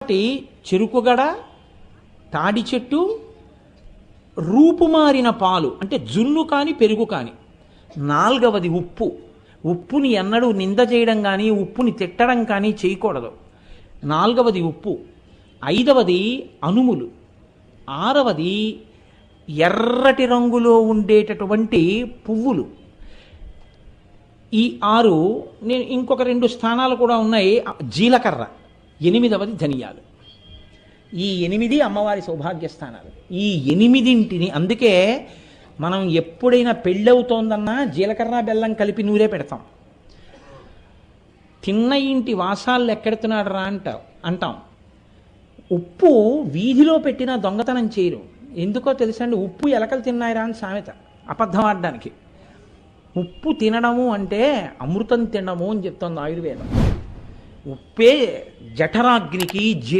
కాబట్టి చెరుకుగడ తాడి చెట్టు రూపుమారిన పాలు అంటే జున్ను కాని పెరుగు కాని. నాలుగవది ఉప్పు. ఉప్పుని ఎన్నడూ నింద చేయడం కానీ ఉప్పుని తిట్టడం కానీ చేయకూడదు. నాలుగవది ఉప్పు. ఐదవది అనుములు. ఆరవది ఎర్రటి రంగులో ఉండేటటువంటి పువ్వులు. ఈ ఆరు నేను ఇంకొక రెండు స్థానాలు కూడా ఉన్నాయి. జీలకర్ర. ఎనిమిదవది ధనియాలు. ఈ ఎనిమిది అమ్మవారి సౌభాగ్య స్థానాలు ఈ ఎనిమిదింటిని అందుకే మనం ఎప్పుడైనా పెళ్ళవుతోందన్నా జీలకర్ర బెల్లం కలిపి నూరే పెడతాం. తిన్న ఇంటి వాసాలు ఎక్కడుతున్నాడు రా అంట అంటాం. ఉప్పు వీధిలో పెట్టిన దొంగతనం చేయరు. ఎందుకో తెలుసండి ఉప్పు ఎలకలు తిన్నాయిరా అని సామెత. అబద్ధం ఆడడానికి. ఉప్పు తినడము అంటే అమృతం తినడము అని చెప్తోంది ఆయుర్వేదం. ఉప్పే జఠరాగ్నికి జీ